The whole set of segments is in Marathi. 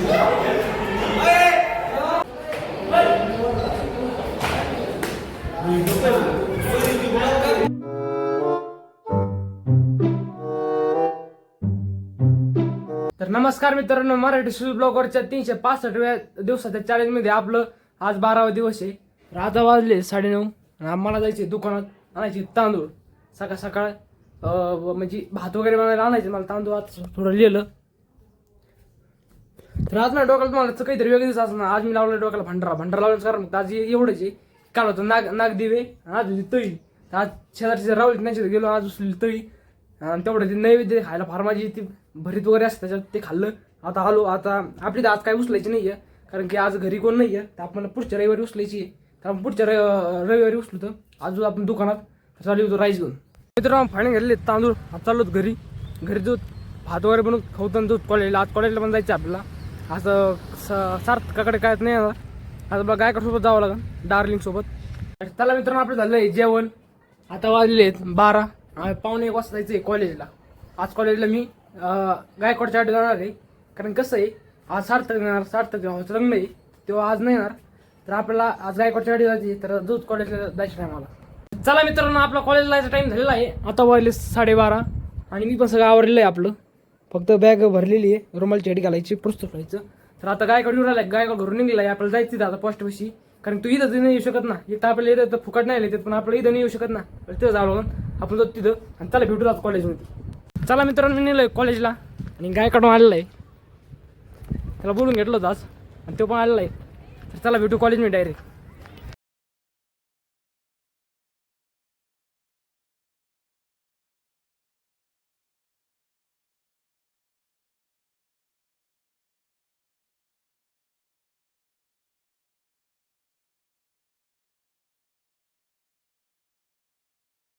तर नमस्कार मित्रांनो मराठी सुरू ब्लॉगवरच्या तीनशे पासष्टव्या दिवसाच्या चॅलेंजमध्ये आपलं आज बारावा दिवस आहे. तर आता वाजले साडेनऊ आणि आम्हाला जायचे दुकानात आणायचे तांदूळ. सकाळ सकाळ म्हणजे भात वगैरे बनवायला आणायचे मला तांदूळ आता थोडं लिहिलं. तर आज ना डोक्याला तुम्हाला काहीतरी वेगळीच असं आज मी लावलं डोक्याला भंडारा. भंडारा लावल्याचं कारण मग आज एवढंच आहे. काल होतं नाग नाग दिवे आज होती तळी. आज शेजारची राहुल त्यांच्या गेलो आज उचलली तळी. आणि तेवढं ते नैवेद्य खायला फार माझी ती भरीत वगैरे असतं त्याच्यात ते खाल्लं. आता आलो आता आपली तर आज काय उचलायची नाही आहे कारण की आज घरी कोण नाही आहे तर आपण पुढच्या रविवारी उचलायची आहे. तर आपण पुढच्या रविवारी उचलू तर आज आपण दुकानात तर चालू होतो राईस घेऊन. मित्रांनो फाणे घेतले तांदूळ. आता चाललो घरी. घरी जो भात वगैरे बनवून खाऊन दूध कॉलेजला आज कॉलेजला पण जायचं आपल्याला. असं स- सार्थकाकडे काय नाही येणार आता बघा गायकडसोबत जावं लागेल डार्लिंग सोबत त्याला मित्रांनो आपलं झालं आहे जेवण. आता वाजले आहेत बारा. पावणे एक वाजता जायचं आहे कॉलेजला. आज कॉलेजला मी गायकवाडच्या आठ जाणार आहे. कारण कसं आहे आज सार्थक येणार सार्थक भावाचं लग्न आहे. तेव्हा आज नाही येणार. तर आपल्याला आज गायकवाडच्या आठ जायची तर दूध कॉलेजला जायचं नाही मला चला मित्रांनो आपला कॉलेजला जायचा टाइम झालेला आहे. आता वाजले साडेबारा. आणि मी पण सगळं आवडलेलं आहे आपलं. फक्त बॅग भरलेली आहे. रुमालची चेट घालायची पुस्तक व्हायचं तर आता गायकवाड येऊन राहिला गायकवाड घरून निघाला आहे. आपल्याला जायचं तिथं आता पोस्टपाशी कारण तू इथं नाही येऊ शकत ना. इथं आपल्याला इथं तर फुकट नाही येते पण आपल्याला इथं नाही येऊ शकत ना. तिथं जावं लागून आपण जातो तिथं आणि त्याला भेटू जातो कॉलेजमध्ये चला मित्रांनो मी नेलं कॉलेजला आणि गायकडून आलेला आहे. त्याला बोलून घेतलं होतं आज. आणि तो पण आलेला आहे. तर चला भेटू कॉलेजमध्ये डायरेक्ट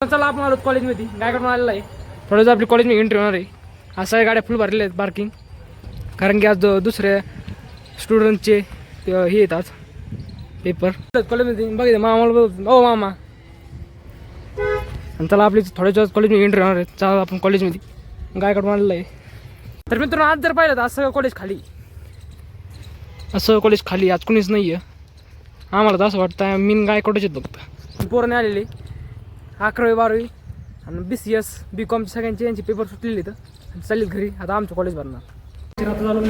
चला आपण आलो कॉलेजमध्ये. गायकडून आलेला आहे. थोडंसं आपली कॉलेजमध्ये एंट्री होणार आहे. आज सगळ्या गाड्या फुल भरलेल्या आहेत पार्किंग कारण की आज दुसऱ्या स्टुडंटचे हे येतात पेपर कॉलेजमध्ये बघितलं मामाला ओ मामा. आणि चला आपली थोड्याच कॉलेजमध्ये एंट्री होणार आहे. चला आपण कॉलेजमध्ये. गायकडून आलेलं आहे. तर मित्रांनो आज जर पाहिलं तर असं सगळं कॉलेज खाली. असं कॉलेज खाली आज कोणीच नाही आहे आम्हाला तर असं वाटतं मी गायकवाडच येत फक्त पोरणे आलेली. अकरावी बारावी आणि बी सी एस बी कॉमचे सगळ्यांचे यांचे पेपर सुटलेले तर आणि चाललेत घरी. आता आमच्या कॉलेज भरणार. आता झालं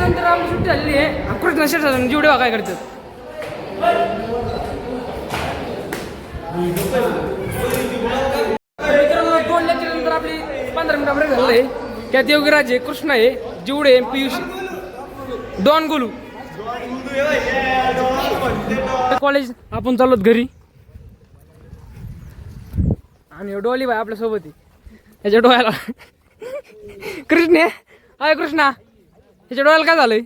नंतर आमची सुट्टी झालेली आहे. अकराच नशेट जेवढे काय करतात. तर मित्रांनो, दोन लेक्चर नंतर आपली पंधरा मिनिटं ब्रेक झालेलं आहे त्यात योगीराज आहे कृष्ण आहे जिवडे पियुष. डॉन गोलू. कॉलेज आपण चाललोत घरी. आणि डोली बाय आपल्यासोबत याच्या डोळ्याला. कृष्ण आहे. अय कृष्णा. याच्या डोळ्याला काय झालंय?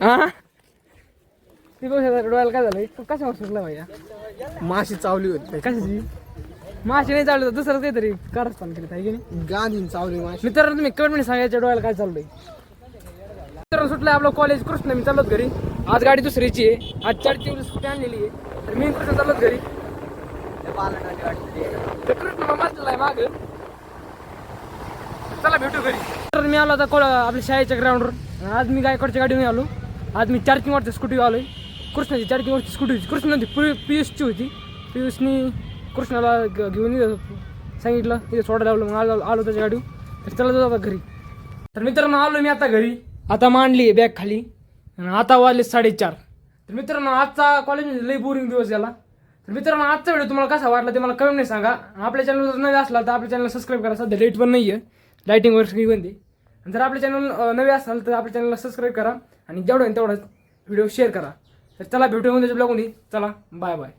हा? ती डोळ्याला काय झालंय? तू कशावर सुटला भैया माशी चावली होती. कशाची? माशी नाही चालू दुसरं काहीतरी कारस्थान केलं आहे की नाही? गांधीन चावली माशी. मित्रांनो तुम्ही कमेंट सांगा याच्या डोळ्याला काय चाललंय. करून सुटलं आपलं कॉलेज कृष्ण. मी चालत घरी. आज गाडी दुसरीची आहे. आज चार दिवस स्कूटी आणलेली आहे. तर मी कृष्ण चालत घरी. तर कृष्ण मग आहे माग. चला भेटू घरी. तर मी आलो आता कोण आपल्या शाळेच्या ग्राउंडवर आज मी गायकवाडच्या गाडीने आलो. आज मी चार्जिंग वरच्या स्कूटी आलोय कृष्णाची चार्जिंग वरची स्कूटी होती. कृष्ण होती पि पियुषची होती. पियुषनी कृष्णाला घेऊन सांगितलं तिथे सोडायला लावलं. मग आलो आलो त्याच्या गाडीवर. तर चला जाऊ आता घरी. तर मित्रांनो आलो मी आता घरी. आता मांडली आहे बॅग खाली. आणि आता वाजले साडेचार. तर मित्रांनो आजचा कॉलेजमध्ये लई बोरिंग दिवस झाला. तर मित्रांनो आजचा व्हिडिओ तुम्हाला कसा वाटला ते मला कमी नाही सांगा. आपल्या चॅनल जर नवे असला तर आपल्या चॅनल सबस्क्राईब करा. सध्या लाइट पण नाही आहे लाईटिंग वगैरे सगळी बंदी आणि जर आपल्या चॅनल नवे असाल तर आपल्या चॅनलला सबस्क्राईब करा. आणि जेवढं होईल तेवढंच व्हिडिओ शेअर करा. तर चला भेटूया म्हणजे ब्लॉगमध्ये चला बाय बाय